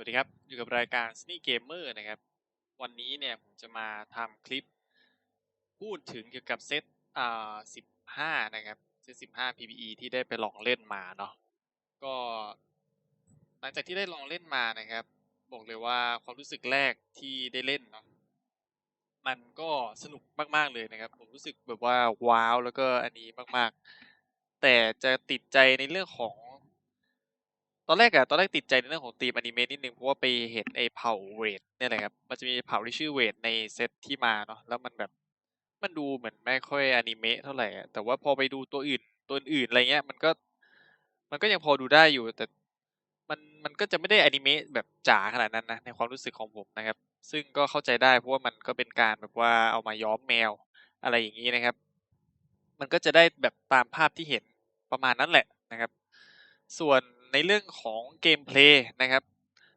วัสดีครับ อยู่กับรายการ s n e a k Gamer นะครับ วันนี้เนี่ยผมจะมาทำคลิป พูดถึงเกี่ยวกับเซตอ่า15นะครับ เซต15 PVE ที่ได้ไปลองเล่นมาเนาะ ก็ หลังจากที่ได้ลองเล่นมานะครับ บอกเลยว่าความรู้สึกแรกที่ได้เล่นเนาะ มันก็สนุกมากๆเลยนะครับ ผมรู้สึกแบบว่าว้าวแล้วก็อันนี้มากๆ แต่จะติดใจในเรื่องของ ตอนแรกอะตอนแรกติดใจในเรื่องของธีมอนิเมะนิดนึงเพราะว่าไปเห็นไอ้เผ่าเวทเนี่ยแหละครับมันจะมีเผ่าที่ชื่อเวทในเซตที่มาเนาะแล้วมันแบบมันดูเหมือนไม่ค่อยอนิเมะเท่าไหร่อะแต่ว่าพอไปดูตัวอื่นตัวอื่นอะไรเงี้ยมันก็มันก็ยังพอดูได้อยู่ แต่มันมันก็จะไม่ได้อนิเมะแบบจ๋าขนาดนั้นนะในความรู้สึกของผมนะครับ ซึ่งก็เข้าใจได้เพราะว่ามันก็เป็นการแบบว่าเอามาย้อมแมวอะไรอย่างนี้นะครับ มันก็จะได้แบบตามภาพที่เห็นประมาณนั้นแหละนะครับ ส่วน ในเรื่องของเกมเพลย์นะครับ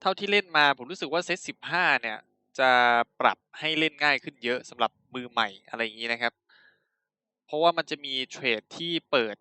เท่าที่เล่นมาผมรู้สึกว่าเซต 15 เนี่ย จะปรับให้เล่นง่ายขึ้นเยอะสำหรับมือใหม่อะไรอย่างนี้นะครับ เพราะว่ามันจะมีเทรดที่เปิด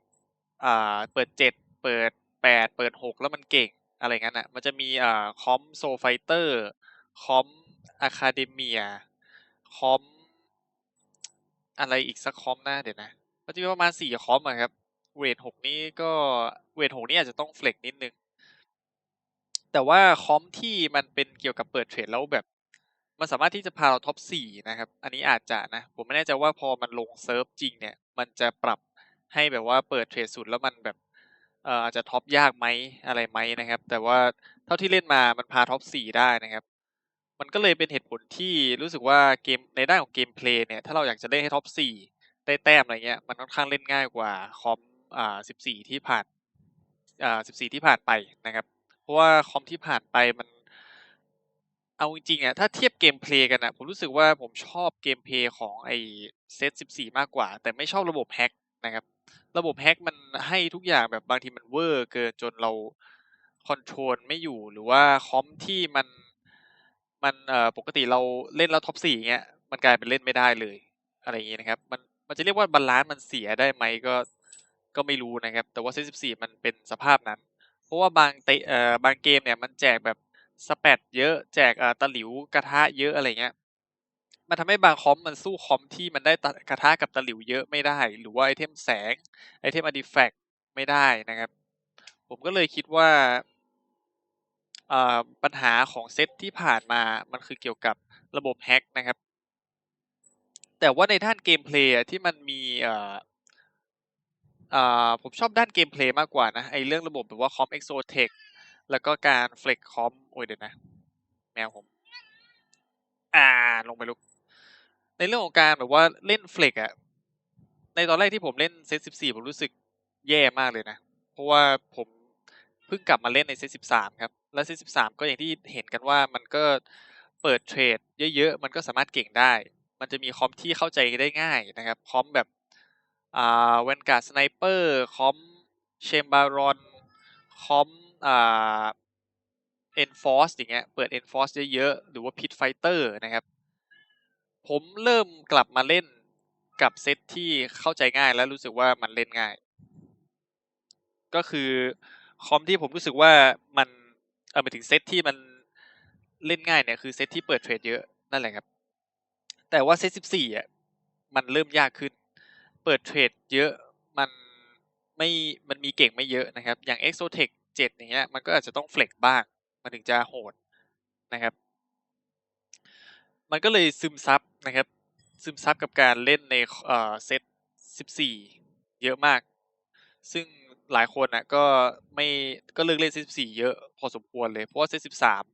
7อ่าเปิด 7 เปิด 8 เปิด 6 แล้วมันเก่งอะไรงั้นอะ มันจะมีอ่าคอมโซไฟเตอร์คอมอะคาเดเมียคอมอะไรอีกสักคอมนะเดี๋ยวนะ มันจะมีประมาณสี่คอมอะครับ เวทหกนี้ก็เวทหกนี่อาจจะต้องเฟล็กนิดนึง แต่ว่าคอมที่มันเป็นเกี่ยวกับเปิดเทรดแล้วแบบ มันสามารถที่จะพาเราท็อปสี่นะครับ อันนี้อาจจะนะ ผมไม่แน่ใจว่าพอมันลงเซิร์ฟจริงเนี่ย มันจะปรับให้แบบว่าเปิดเทรดสุดแล้วมันแบบเอ่ออาจจะท็อปยากไหมอะไรไหมนะครับ แต่ว่าเท่าที่เล่นมามันพาท็อปสี่ได้นะครับ มันก็เลยเป็นเหตุผลที่รู้สึกว่าเกมในด้านของเกมเพลย์เนี่ยถ้าเราอยากจะเล่นให้ท็อปสี่ได้แต้มอะไรเงี้ยมันค่อนข้างเล่นง่ายกว่าคอม อ่าสิบสี่ที่ผ่านอ่าสิบสี่ที่ผ่านไปนะครับ เพราะว่าคอมที่ผ่านไปมัน เอาจริงๆอะถ้าเทียบเกมเพลย์กันอะผมรู้สึกว่าผมชอบเกมเพลย์ของไอเซตสิบสี่มากกว่า แต่ไม่ชอบระบบแฮกนะครับ ระบบแฮกมันให้ทุกอย่างแบบบางทีมันเวอร์เกินจนเราคอนโทรลไม่อยู่หรือว่าคอมที่มันมันเอ่อปกติเราเล่นแล้วท็อปสี่เงี้ยมันกลายเป็นเล่นไม่ได้เลย อะไรอย่างเงี้ยนะครับ มันมันจะเรียกว่าบาลานซ์มันเสียได้ไหมก็ ก็ไม่รู้นะครับ แต่ว่าเซตสิบสี่มันเป็นสภาพนั้น เพราะว่าบางเตเอ่อบางเกมเนี่ยมันแจกแบบสเปดเยอะแจกเอ่อตะหลิวกระทะเยอะอะไรเงี้ยมันทำให้บางคอมมันสู้คอมที่มันได้ตะกระทะกับตะหลิวเยอะไม่ได้ หรือว่าไอเทมแสงไอเทมอดิแฟกไม่ได้นะครับ ผมก็เลยคิดว่าเอ่อปัญหาของเซตที่ผ่านมามันคือเกี่ยวกับระบบแฮ็กนะครับ แต่ว่าในด้านเกมเพลย์ที่มันมีเอ่อ ผมชอบด้านเกมเพลย์มากกว่านะไอเรื่องระบบแบบว่าคอมเอ็กโซเทคแล้วก็การเฟล็กคอมโอ้ยเดี๋ยวนะ แมวผม อ่าลงไปลุก ในเรื่องของการแบบว่าเล่นเฟล็กอะในตอนแรกที่ผมเล่นเซตสิบสี่ผมรู้สึกแย่มากเลยนะ เพราะว่าผมเพิ่งกลับมาเล่นในเซตสิบสามครับ แล้วเซตสิบสามก็อย่างที่เห็นกันว่ามันก็เปิดเทรดเยอะๆ มันก็สามารถเก่งได้ มันจะมีคอมที่เข้าใจได้ง่ายนะครับ คอมแบบ อ่าเวนการ์ดสไนเปอร์คอมเชมบารอนคอมอ่าเอ็นฟอร์สอย่างเงี้ยเปิดเอ็นฟอร์สเยอะๆหรือว่าพิทไฟเตอร์นะครับ ผมเริ่มกลับมาเล่นกับเซตที่เข้าใจง่ายแล้วรู้สึกว่ามันเล่นง่าย ก็คือคอมที่ผมรู้สึกว่ามันเออไปถึงเซตที่มันเล่นง่ายเนี่ยคือเซตที่เปิดเทรดเยอะนั่นแหละครับ แต่ว่าเซตสิบสี่อะมันเริ่มยากขึ้น เปิดเทรดเยอะมันไม่มันมีเก่งไม่เยอะนะครับ อย่าง Exotech 7 อย่างเงี้ยมันก็อาจจะต้องเฟล็กบ้าง มันถึงจะโหดนะครับ มันก็เลยซึมซับนะครับ ซึมซับกับการเล่นในเอ่อเซตสิบสี่เยอะมาก ซึ่งหลายคนอะก็ไม่ก็เลิกเล่นเซตสิบสี่เยอะพอสมควรเลย เพราะว่าเซตสิบสาม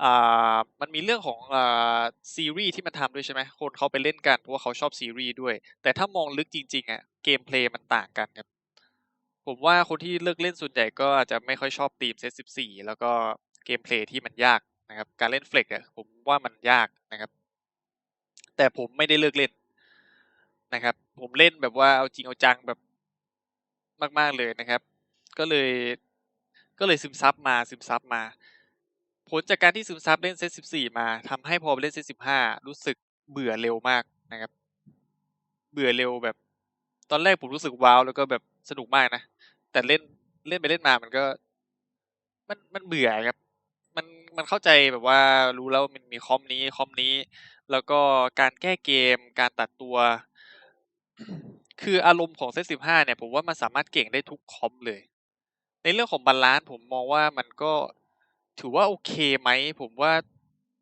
อ่ามันมีเรื่องของอ่าซีรีส์ที่มันทำด้วยใช่ไหมคนเขาไปเล่นกันเพราะว่าเขาชอบซีรีส์ด้วย แต่ถ้ามองลึกจริงๆอะเกมเพลย์มันต่างกันครับผมว่าคนที่เลิกเล่นส่วนใหญ่ก็อาจจะไม่ค่อยชอบทีมเซตสิบสี่แล้วก็เกมเพลย์ที่มันยากนะครับ การเล่นเฟล็กอะผมว่ามันยากนะครับ แต่ผมไม่ได้เลิกเล่นนะครับ ผมเล่นแบบว่าเอาจริงเอาจังแบบมาก ๆเลยนะครับ ก็เลยก็เลยซึมซับมาซึมซับมา ผลจากการที่ซึมซับเล่นเซตสิบสี่มาทำให้พอไปเล่นเซตสิบห้ารู้สึกเบื่อเร็วมากนะครับ เบื่อเร็วแบบ ตอนแรกผมรู้สึกว้าวแล้วก็แบบสนุกมากนะ แต่เล่นเล่นไปเล่นมามันก็มมันมันเบื่อครับ มันมันเข้าใจแบบว่ารู้แล้วมันมีคอมนี้คอมนี้ แล้วก็การแก้เกม การตัดตัว คืออารมณ์ของเซตสิบห้าเนี่ย ผมว่ามันสามารถเก่งได้ทุกคอมเลย ในเรื่องของบาลานซ์ผมมองว่ามันก็ ถือว่าโอเคไหม ผมว่า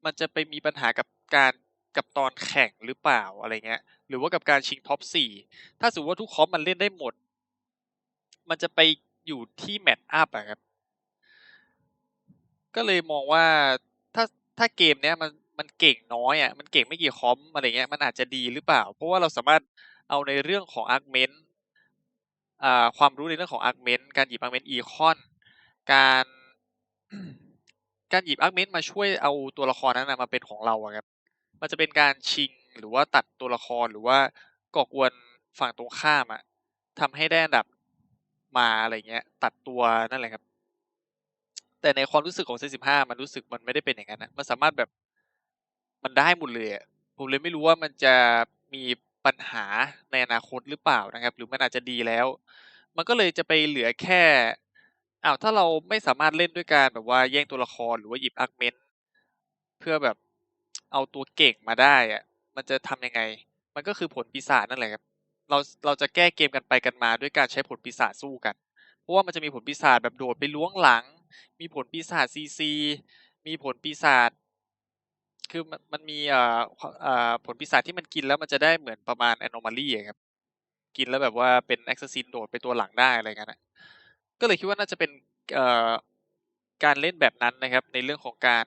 มันจะไปมีปัญหากับการกับตอนแข่งหรือเปล่าอะไรเงี้ย หรือว่ากับการชิงท็อปสี่ถ้าสมมติว่าทุกคอมมันเล่นได้หมด มันจะไปอยู่ที่แมตช์อัพอะครับ ก็เลยมองว่าถ้าถ้าเกมเนี้ยมันมันเก่งน้อยอะมันเก่งไม่กี่คอมอะไรเงี้ยมันอาจจะดีหรือเปล่า เพราะว่าเราสามารถเอาในเรื่องของอาร์กเมนต์อ่าความรู้ในเรื่องของอาร์กเมนต์การหยิบอาร์กเมนต์อีคอน การ การหยิบอาร์กเมนต์มาช่วยเอาตัวละครนั้นนะมาเป็นของเราอะครับ มันจะเป็นการชิงหรือว่าตัดตัวละครหรือว่าก่อกวนฝั่งตรงข้ามอะทำให้ได้อันดับมาอะไรเงี้ย ตัดตัวนั่นแหละครับ แต่ในความรู้สึกของเซสิบห้ามันรู้สึกมันไม่ได้เป็นอย่างนั้นนะมันสามารถแบบมันได้หมดเลยผมเลยไม่รู้ว่ามันจะมีปัญหาในอนาคตหรือเปล่านะครับ หรือมันอาจจะดีแล้ว มันก็เลยจะไปเหลือแค่ อ้าวถ้าเราไม่สามารถเล่นด้วยการแบบว่าแย่งตัวละครหรือว่าหยิบอาร์กเมนต์เพื่อแบบเอาตัวเก่งมาได้อะมันจะทำยังไง มันก็คือผลปีศาจนั่นแหละครับเราเราจะแก้เกมกันไปกันมาด้วยการใช้ผลปีศาจสู้กัน เพราะว่ามันจะมีผลปีศาจแบบโดดไปล้วงหลัง มีผลปีศาจซีซีมีผลปีศาจคือมันมันมีเอ่อเอ่อผลปีศาจที่มันกินแล้วมันจะได้เหมือนประมาณ anomaly อะครับ กินแล้วแบบว่าเป็น assassin โดดไปตัวหลังได้อะไรเงี้ยนะ ก็เลยคิดว่าน่าจะเป็นการเล่นแบบนั้นนะครับ ในเรื่องของการ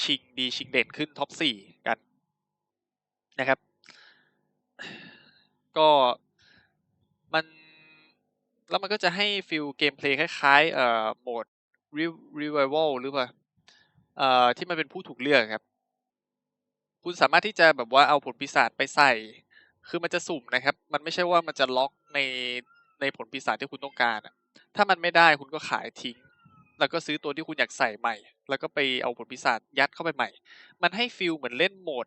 ชิงดีชิงเด่นขึ้นท็อปสี่กันนะครับ ก็มันแล้วมันก็จะให้ฟิลเกมเพลย์คล้ายๆเอ่อโหมด revival หรือเปล่าเอ่อที่มันเป็นผู้ถูกเลือกครับ คุณสามารถที่จะแบบว่าเอาผลปีศาจไปใส่ คือมันจะสุ่มนะครับ มันไม่ใช่ว่ามันจะล็อกในในผลปีศาจที่คุณต้องการอะ ถ้ามันไม่ได้คุณก็ขายทิ้ง แล้วก็ซื้อตัวที่คุณอยากใส่ใหม่ แล้วก็ไปเอาผลปีศาจยัดเข้าไปใหม่ มันให้ฟิลเหมือนเล่นโหมด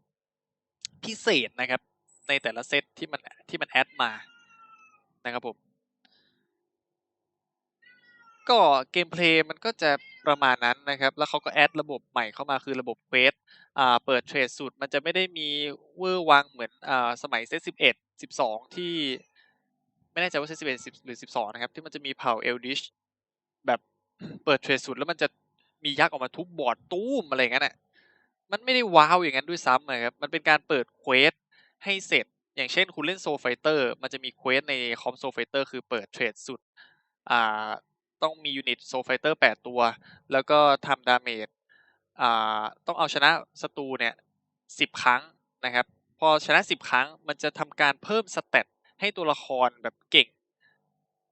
พิเศษนะครับ ในแต่ละเซตที่มันที่มันแอดมานะครับผม ก็เกมเพลย์มันก็จะประมาณนั้นนะครับ แล้วเขาก็แอดระบบใหม่เข้ามาคือระบบเควสอ่าเปิดเทรดสุดมันจะไม่ได้มีเวอร์วังเหมือนอ่าสมัยเซตสิบเอ็ดสิบสองที่ ไม่แน่ใจว่าเซตสิบเอ็ดหรือสิบสองนะครับ ที่มันจะมีเผ่าเอลดิชแบบเปิดเทรดสุดแล้วมันจะมียักษ์ออกมาทุบบอร์ดตู้มอะไรอย่างนั้นอะมันไม่ได้ว้าวอย่างนั้นด้วยซ้ำนะครับ มันเป็นการเปิดเควสให้เสร็จ อย่างเช่นคุณเล่นโซไฟเตอร์ มันจะมีเควสในคอมโซไฟเตอร์คือเปิดเทรดสุด อ่า ต้องมียูนิตโซไฟเตอร์แปดตัว แล้วก็ทำดาเมจ อ่า ต้องเอาชนะศัตรูเนี่ยสิบครั้งนะครับ พอชนะสิบครั้ง มันจะทำการเพิ่มสเตต ให้ตัวละครแบบเก่ง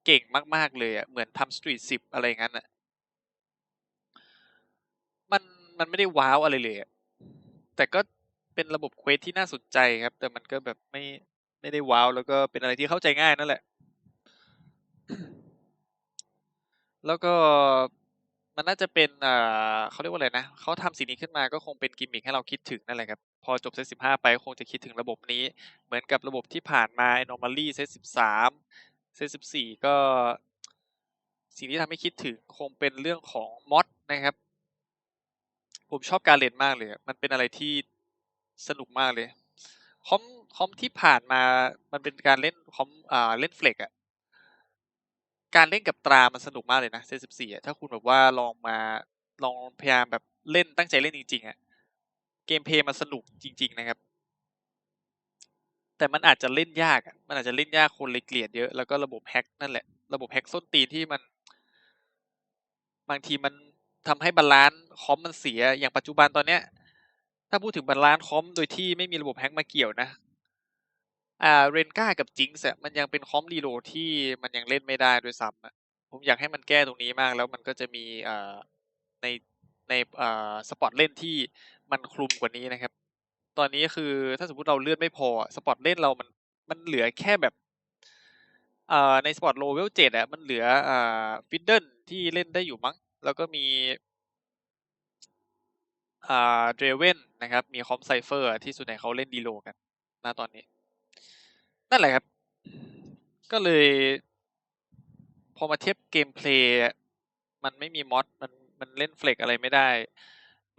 เก่งมาก ๆ เลยอะเหมือนทำสตรีทสิบอะไรงั้นอะมันมันไม่ได้ว้าวอะไรเลยอะแต่ก็เป็นระบบเควสที่น่าสนใจครับ แต่มันก็แบบไม่ไม่ได้ว้าว แล้วก็เป็นอะไรที่เข้าใจง่ายนั่นแหละ แล้วก็มันน่าจะเป็นอ่าเขาเรียกว่าอะไรนะ เขาทำสิ่งนี้ขึ้นมาก็คงเป็นกิมมิคให้เราคิดถึงนั่นแหละครับ พอจบเซตสิบห้าไปคงจะคิดถึงระบบนี้ เหมือนกับระบบที่ผ่านมา anomaly เซตสิบสามเซตสิบสี่ก็ สิ่งที่ทำให้คิดถึงคงเป็นเรื่องของมอดนะครับ ผมชอบการเล่นมากเลย มันเป็นอะไรที่สนุกมากเลย คอมคอมที่ผ่านมา มันเป็นการเล่นคอมอ่าเล่นเฟลกอะการเล่นกับตรา มันสนุกมากเลยนะเซตสิบสี่ถ้าคุณแบบว่าลองมาลองพยายามแบบเล่นตั้งใจเล่นจริงๆอะ เกมเพลย์มันสนุกจริง ๆ นะครับ แต่มันอาจจะเล่นยากมันอาจจะเล่นยากคนเลยเกลียดเยอะ แล้วก็ระบบแฮกนั่นแหละ ระบบแฮกส้นตีนที่มัน บางทีมันทำให้บาลานซ์คอมมันเสีย อย่างปัจจุบันตอนเนี้ย ถ้าพูดถึงบาลานซ์คอมโดยที่ไม่มีระบบแฮกมาเกี่ยวนะ อ่า เรนก้ากับจิงส์มันยังเป็นคอมรีโหลดที่มันยังเล่นไม่ได้ด้วยซ้ำผมอยากให้มันแก้ตรงนี้มาก แล้วมันก็จะมีอ่าในในอ่าสปอตเล่นที่ มันคลุมกว่านี้นะครับ ตอนนี้คือถ้าสมมติเราเลือดไม่พอสปอตเล่นเรามันมันเหลือแค่แบบอ่าในสปอตโลเวลเจ็ดอะมันเหลืออ่าฟิดเดิลที่เล่นได้อยู่มั้ง แล้วก็มีอ่าเดรเวนนะครับ มีคอมไซเฟอร์ที่ส่วนใหญ่เขาเล่นดีโลกันณตอนนี้ นั่นแหละครับ ก็เลย พอมาเทียบเกมเพลย์มันไม่มีมอดมันมันเล่นเฟลกอะไรไม่ได้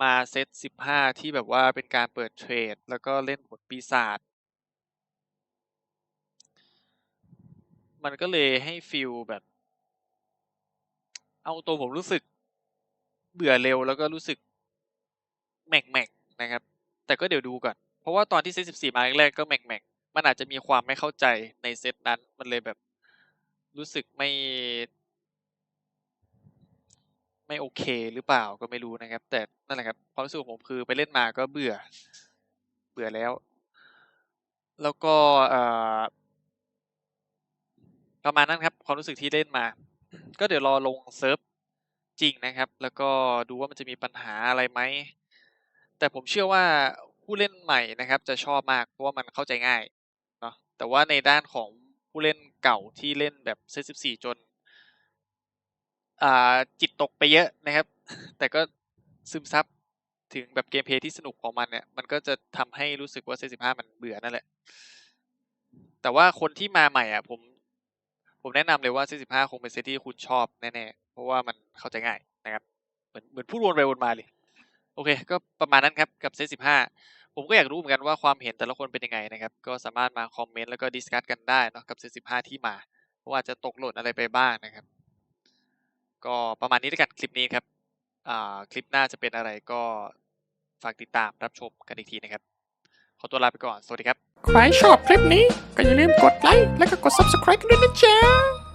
มาเซตสิบห้าที่แบบว่าเป็นการเปิดเทรด แล้วก็เล่นผลปีศาจมันก็เลยให้ฟิลแบบ เอาตัวผมรู้สึก เบื่อเร็วแล้วก็รู้สึกแหม่งๆนะครับ แต่ก็เดี๋ยวดูก่อน เพราะว่าตอนที่เซตสิบสี่มาแรกๆก็แหม่งๆมันอาจจะมีความไม่เข้าใจในเซตนั้น มันเลยแบบรู้สึกไม่ ไม่โอเคหรือเปล่าก็ไม่รู้นะครับ แต่นั่นแหละครับความรู้สึกของผมคือไปเล่นมาก็เบื่อ เบื่อแล้ว แล้วก็เออประมาณนั้นครับ ความรู้สึกที่เล่นมา ก็เดี๋ยวรอลงเซิร์ฟจริงนะครับ แล้วก็ดูว่ามันจะมีปัญหาอะไรไหม แต่ผมเชื่อว่าผู้เล่นใหม่นะครับ จะชอบมากเพราะว่ามันเข้าใจง่ายเนาะแต่ว่าในด้านของผู้เล่นเก่าที่เล่นแบบเซตสิบสี่จน จิตตกไปเยอะนะครับ แต่ก็ซึมซับถึงแบบเกมเพลย์ที่สนุกของมันเนี่ย มันก็จะทำให้รู้สึกว่าเซตสิบห้ามันเบื่อนั่นแหละ แต่ว่าคนที่มาใหม่อะ ผม ผมแนะนำเลยว่าเซตสิบห้าคงเป็นเซตที่คุณชอบแน่ๆ เพราะว่ามันเข้าใจง่ายนะครับ เหมือนเหมือนพูดวนไปวนมาเลย โอเค ก็ประมาณนั้นครับกับเซตสิบห้าผมก็อยากรู้เหมือนกันว่าความเห็นแต่ละคนเป็นยังไงนะครับ ก็สามารถมาคอมเมนต์แล้วก็ดิสคัสกันได้เนะกับเซตสิบห้าที่มา ว่าจะตกหล่นอะไรไปบ้างนะครับ ก็ประมาณนี้ด้วยกันคลิปนี้ครับอ่าคลิปหน้าจะเป็นอะไรก็ฝากติดตามรับชมกันอีกทีนะครับ ขอตัวลาไปก่อน สวัสดีครับ ใครชอบคลิปนี้ ก็อย่าลืมกดไลค์และก็กด subscribe กันด้วยนะจ๊ะ